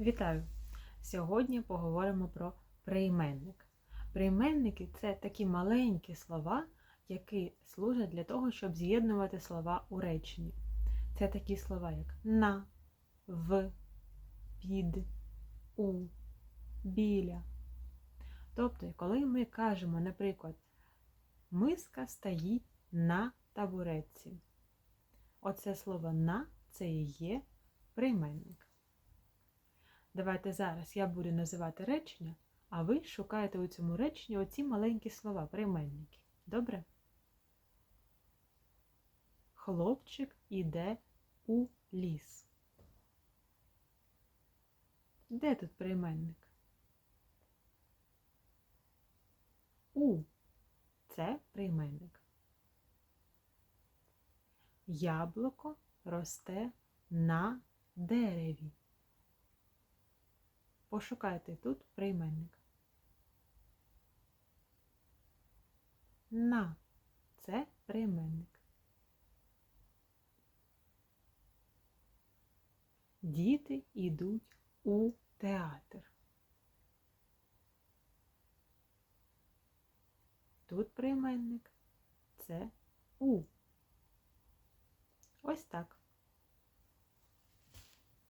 Вітаю! Сьогодні поговоримо про прийменник. Прийменники це такі маленькі слова, які служать для того, щоб з'єднувати слова у реченні. Це такі слова, як на, в, під, у, біля. Тобто, коли ми кажемо, наприклад, миска стоїть на табуретці. Оце слово на це і є прийменник. Давайте зараз я буду називати речення, а ви шукаєте у цьому реченні оці маленькі слова, прийменники. Добре? Хлопчик іде у ліс. Де тут прийменник? У. Це прийменник. Яблуко росте на дереві. Пошукайте тут прийменник. На це прийменник. Діти йдуть у театр. Тут прийменник це у. Ось так.